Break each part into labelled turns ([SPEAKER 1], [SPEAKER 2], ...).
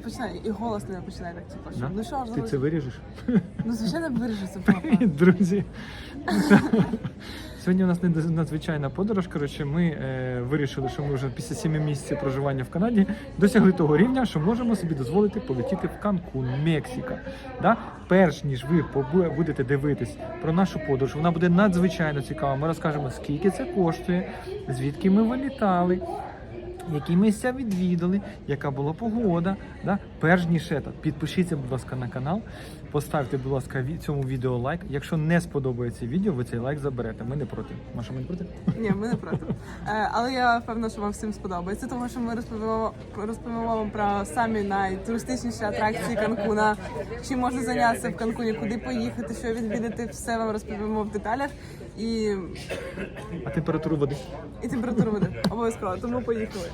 [SPEAKER 1] починай, і голос не починай так, типу, що,
[SPEAKER 2] Да?
[SPEAKER 1] ну що ж,
[SPEAKER 2] Ти це виріжеш?
[SPEAKER 1] ну звичайно виріжу це папа.
[SPEAKER 2] Друзі. Сьогодні у нас нед- надзвичайна подорож. Коротше, ми е, вирішили, що ми вже після 7 місяців проживання в Канаді досягли того рівня, що можемо собі дозволити полетіти в Канкун, Мексика. Да? Перш ніж ви побу- будете дивитись про нашу подорож, вона буде надзвичайно цікава. Ми розкажемо, скільки це коштує, звідки ми вилітали. Які місця відвідали, яка була погода. Да? Перш ніж це, підпишіться, будь ласка, на канал, поставте, будь ласка, цьому відео лайк. Якщо не сподобається відео, ви цей лайк заберете. Ми не проти. Маша, ми не проти?
[SPEAKER 1] Ні, ми не проти. Е, але я впевнена, що вам всім сподобається, тому що ми розповімо, розповімо вам про самі найтуристичніші атракції Канкуна, чим можна зайнятися в Канкуні, куди поїхати, що відвідати, все вам розповімо в деталях і,
[SPEAKER 2] А температуру води?
[SPEAKER 1] і температуру води обов'язково. Тому поїхали.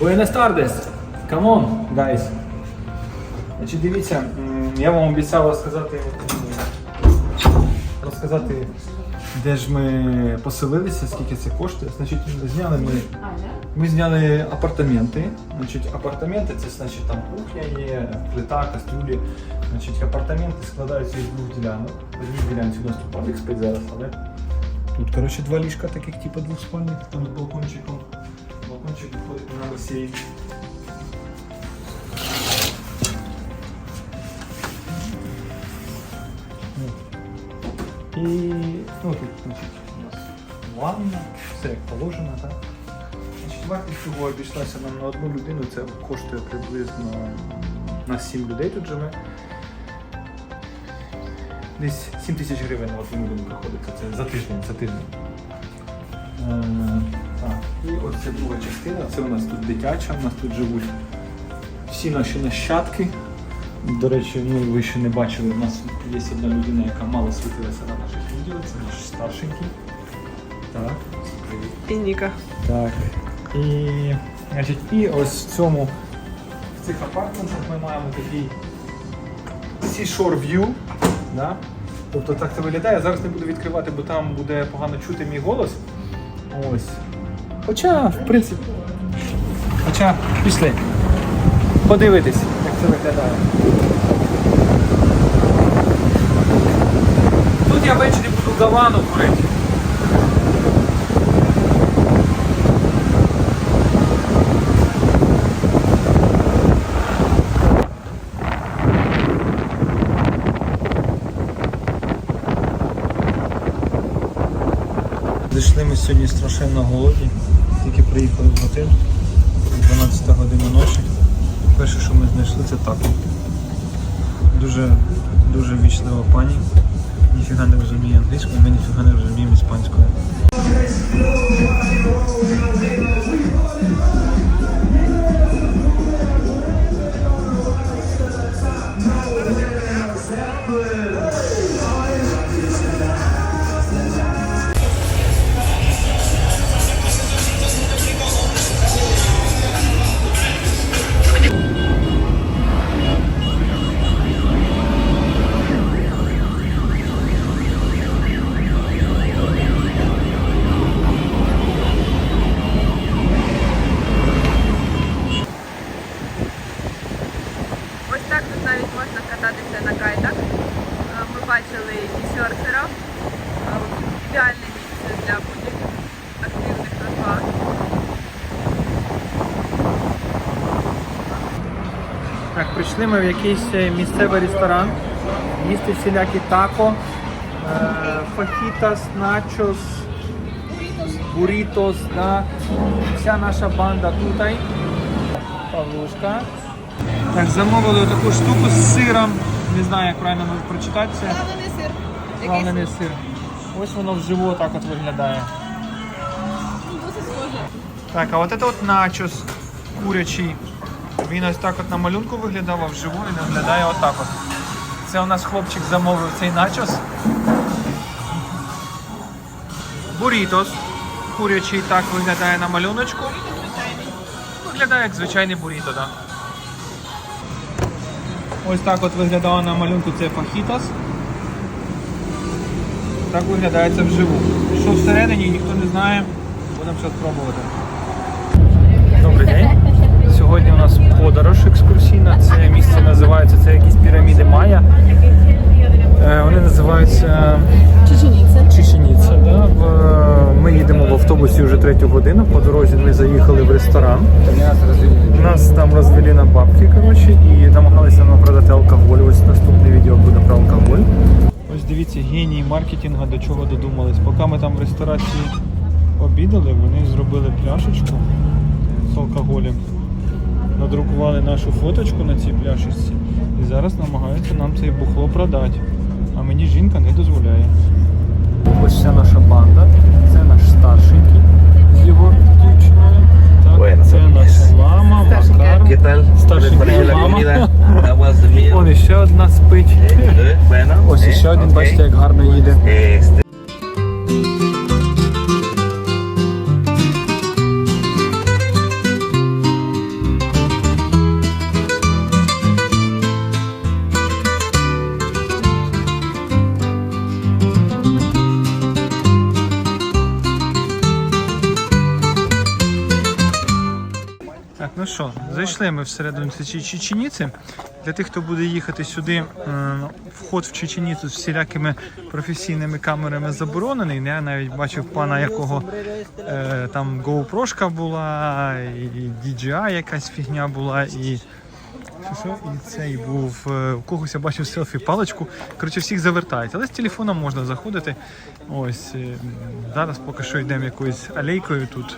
[SPEAKER 2] Buenas tardes! Come on! Значить, дивіться, я вам обіцяв розказати, розказати, де ж ми поселилися, скільки це коштує. Значить, зняли ми, ми зняли апартаменти. Значить, апартаменти це значить там кухня є, плита, кастрюлі. Значить, апартаменти складаються із двох ділянок. Одній ділянці у нас тут паблік спить зараз, але тут, коротше, два ліжка таких, типу двохспальних, там з балкончиком. Балкончик виходить на басейн. І ну, тут значить, у нас ванна, все як положено, так? Значить, вартість цього обійшлася нам на одну людину, це коштує приблизно на 7 людей тут живе. Десь 7 тисяч гривень на одну людину приходиться. Це за тиждень, за тиждень. Е, так. І ось це друга частина. Це у нас тут дитяча, у нас тут живуть всі наші нащадки. До речі, ну ви ще не бачили, у нас є одна людина, яка мало світилася на наших відео, це наш старшенький. Так.
[SPEAKER 1] І Ніка.
[SPEAKER 2] Так. І, значить, і ось в цьому в цих апартментах ми маємо такий Seashore View. Да? Тобто так це виглядає. Я зараз не буду відкривати, бо там буде погано чути мій голос. Ось. Хоча, в принципі. Хоча, пішли. Подивитись, як це виглядає. Тут я ввечері буду гавану курити. Зайшли ми сьогодні страшенно голодні, тільки приїхали в готель 12 година ночі. Перше, що ми знайшли, це тако. Дуже, дуже вічлива пані. Ніфіга не розуміє англійською, ми ніфіга не розуміємо іспанською.
[SPEAKER 1] Навіть можна кататися на кайтах. Е, Ми бачили і серферів. Е, Ідеальне місце для будь-яких активних розваг.
[SPEAKER 2] Так, прийшли ми в якийсь е, місцевий ресторан, їсти всілякі тако, фахітас, начос, бурітос, да. вся наша банда тут. Павлушка. Так, замовили таку штуку з сиром. Не знаю, як правильно прочитати це.
[SPEAKER 1] Плавлений сир.
[SPEAKER 2] Плавлений сир. Ось воно вживу так от виглядає.
[SPEAKER 1] Досить схоже.
[SPEAKER 2] Так, а от це от начос курячий. Він ось так от на малюнку виглядав, а вживу він виглядає отак от. Це у нас хлопчик замовив цей начос. Бурітос. Курячий так виглядає на малюночку. Виглядає як звичайний буріто, так. Ось так от виглядала на малюнку це фахітас. Так виглядає це вживу. Що всередині ніхто не знає. Будемо все спробувати. Добрий день. Сьогодні у нас подорож екскурсійна. Це місце називається, це якісь піраміди Майя. Автобусі вже третю годину. По дорозі ми заїхали в ресторан. Нас там розвели на бабки, коротше, і намагалися нам продати алкоголь. Ось наступне відео буде про алкоголь. Ось дивіться, генії маркетингу до чого додумались. Поки ми там в ресторації обідали, вони зробили пляшечку з алкоголем. Надрукували нашу фоточку на цій пляшечці і зараз намагаються нам це бухло продати. А мені жінка не дозволяє. Ось вся наша банда. Це наш старшенький з його дівчиною. Так,
[SPEAKER 3] Bueno,
[SPEAKER 2] це наша мама, Макар. Старший
[SPEAKER 3] meal.
[SPEAKER 2] Он ще одна спить.
[SPEAKER 3] Eh,
[SPEAKER 2] Ось ще один,
[SPEAKER 3] ok.
[SPEAKER 2] бачите, як гарно їде. Зайшли ми всередину Чеченіці. Для тих, хто буде їхати сюди, вход в Чеченіцу з всілякими професійними камерами заборонений. Я навіть бачив пана, якого е, там GoPro була, і DJI якась фігня була, і. І цей був е, у когось я бачив селфі паличку. Коротше, всіх завертають, але з телефоном можна заходити. Ось е, зараз поки що йдемо якоюсь алейкою тут.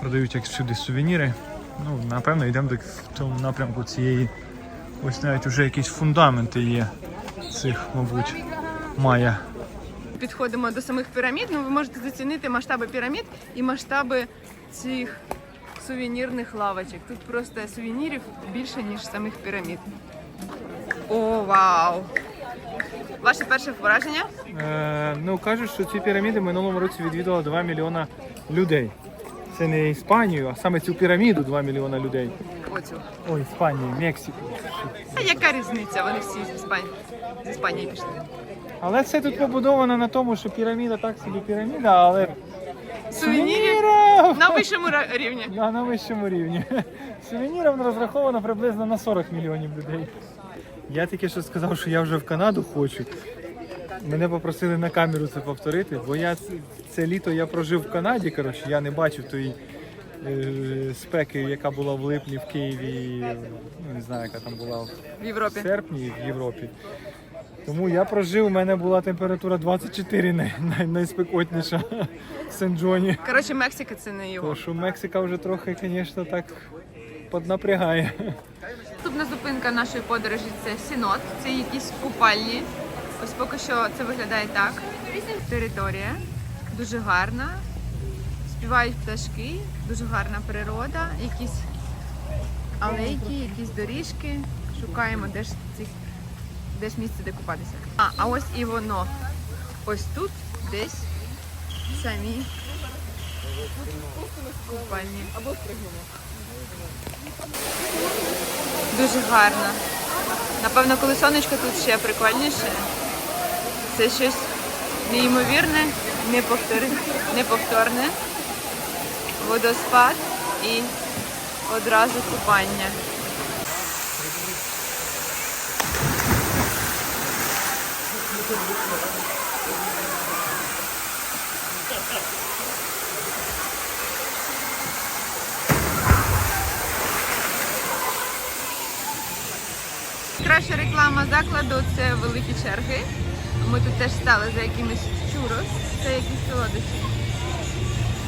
[SPEAKER 2] Продають як всюди сувеніри. Ну, напевно, йдемо десь в тому напрямку цієї. Ось навіть вже якісь фундаменти є цих, мабуть, мая.
[SPEAKER 4] Підходимо до самих пірамід. Ну, ви можете зацінити масштаби пірамід і масштаби цих сувенірних лавочок. Тут просто сувенірів більше, ніж самих пірамід. О, вау! Ваше перше враження?
[SPEAKER 2] Е, ну, кажуть, що ці піраміди минулому році відвідало 2 мільйона людей. Це не Іспанію, а саме цю піраміду 2 мільйона людей.
[SPEAKER 4] Оцю.
[SPEAKER 2] Ой, Іспанію, Мексику.
[SPEAKER 4] А яка різниця? Вони всі з Іспанії, з Іспанії пішли.
[SPEAKER 2] Але це тут побудовано на тому, що піраміда так собі піраміда, але
[SPEAKER 4] Сувенірів
[SPEAKER 2] сувенірів
[SPEAKER 4] на вищому рівні.
[SPEAKER 2] на, на вищому рівні. Сувенірів розраховано приблизно на 40 мільйонів людей. Я тільки що сказав, що я вже в Канаду хочу. Мене попросили на камеру це повторити, бо я це літо я прожив в Канаді. Коротше, я не бачив тої е, спеки, яка була в липні в Києві. Ну не знаю, яка там була в
[SPEAKER 4] В
[SPEAKER 2] серпні в Європі. Тому я прожив, у мене була температура 24, най, най, найспекотніша в Сен-Джоні.
[SPEAKER 4] Коротше, Мексика це не його.
[SPEAKER 2] То що Мексика вже трохи, звісно, так поднапрягає.
[SPEAKER 4] Наступна зупинка нашої подорожі це Сінот. Це якісь купальні. Ось поки що це виглядає так. Територія дуже гарна. Співають пташки, дуже гарна природа, якісь алейки, якісь доріжки. Шукаємо, де ж цих де ж місце, де купатися. А, а ось і воно. Ось тут десь самі купальні. Або Дуже гарно. Напевно, коли сонечко тут ще прикольніше. Це щось неймовірне, неповторне. Водоспад і одразу купання. Краща реклама закладу це великі черги. Ми тут теж стали за якимись чурос. Це якісь солодощі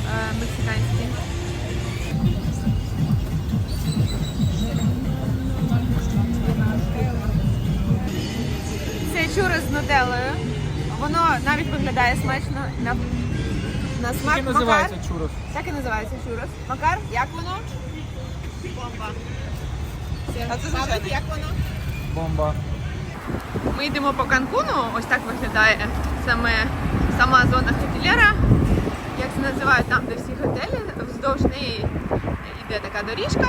[SPEAKER 4] е, мексиканські. Це чурос з нутеллою. Воно навіть виглядає смачно на, на смак. Макар.
[SPEAKER 2] чурос?
[SPEAKER 4] Так і називається чурос. Макар, як воно? Бомба.
[SPEAKER 1] А це звичайно.
[SPEAKER 4] Як воно?
[SPEAKER 2] Бомба.
[SPEAKER 4] Ми йдемо по Канкуну, ось так виглядає саме сама зона хотелєра. Як це називають там, де всі готелі, вздовж неї йде така доріжка,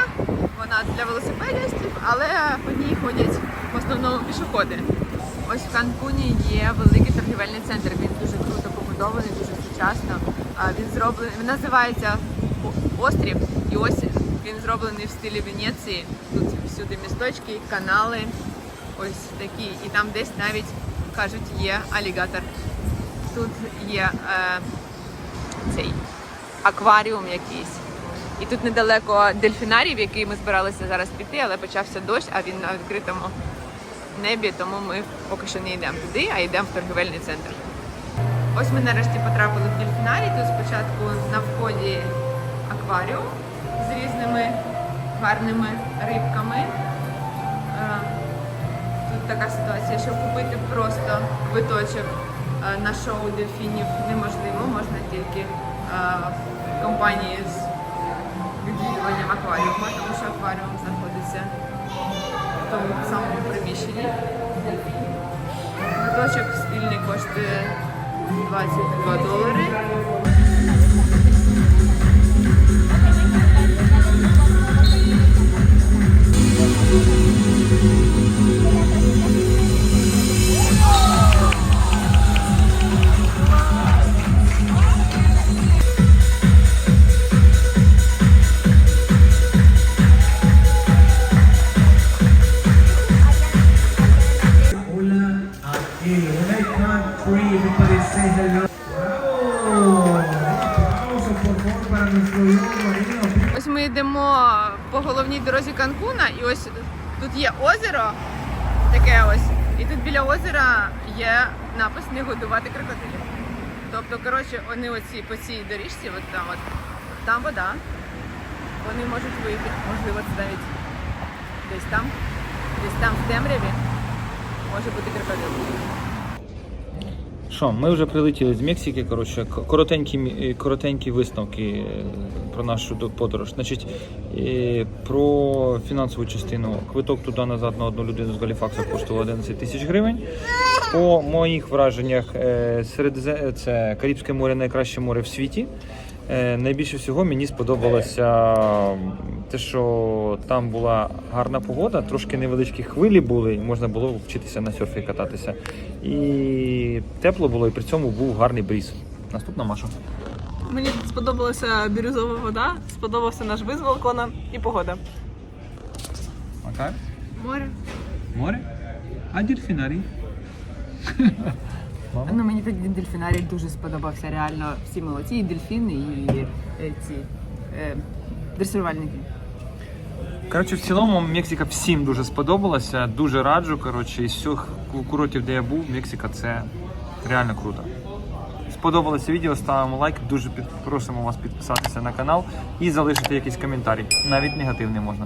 [SPEAKER 4] вона для велосипедистів, але по ній ходять в основному пішоходи. Ось в Канкуні є великий торгівельний центр. Він дуже круто побудований, дуже сучасно. Він зроблений, він називається Острів, і ось він зроблений в стилі Венеції. Тут всюди місточки, канали, ось такі. І там десь навіть кажуть є алігатор. Тут є е, цей акваріум якийсь. І тут недалеко дельфінарій, в який ми збиралися зараз піти, але почався дощ, а він на відкритому небі, тому ми поки що не йдемо туди, а йдемо в торгівельний центр. Ось ми нарешті потрапили в дельфінарій. Тут спочатку на вході акваріум з різними гарними рибками. Така ситуація, щоб купити просто квиточок е, на шоу дельфінів неможливо, можна тільки е, компанії з відвідуванням акваріуму, тому що акваріум знаходиться в тому самому приміщенні. Квиточок спільний коштує 22 долари.
[SPEAKER 5] Hola,
[SPEAKER 4] по головній дорозі Канкуна, і ось тут є озеро, таке ось, і тут біля озера є напис не годувати крокодилів. Тобто, коротше, вони оці по цій доріжці, от там, от, там вода. Вони можуть вийти, можливо, це навіть десь там, десь там в темряві може бути крокодил.
[SPEAKER 2] Що, ми вже прилетіли з Мексики. Коротше, коротенькі, е, коротенькі висновки е, про нашу до- подорож. Значить, е, про фінансову частину. Квиток туди назад на одну людину з Галіфакса коштував 11 тисяч гривень. По моїх враженнях, серед це Карибське море найкраще море в світі. Е, Найбільше всього мені сподобалося те, що там була гарна погода, трошки невеличкі хвилі були, і можна було вчитися на серфі кататися. І тепло було, і при цьому був гарний бріз. Наступна Маша.
[SPEAKER 1] Мені сподобалася бірюзова вода, сподобався наш вид з балкона і погода.
[SPEAKER 2] Окей.
[SPEAKER 4] Море.
[SPEAKER 2] Море? А дельфінарій?
[SPEAKER 4] Ну мені тоді дельфінарій дуже сподобався. Реально всі молодці, і дельфіни, і е, ці е, дресирувальники.
[SPEAKER 2] Коротше, в цілому Мексика всім дуже сподобалася. Дуже раджу. Коротше, із всіх курортів, де я був, Мексика це реально круто. Сподобалося відео, ставимо лайк. Дуже під- просимо вас підписатися на канал і залишити якийсь коментарій. Навіть негативний можна.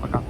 [SPEAKER 2] Пока.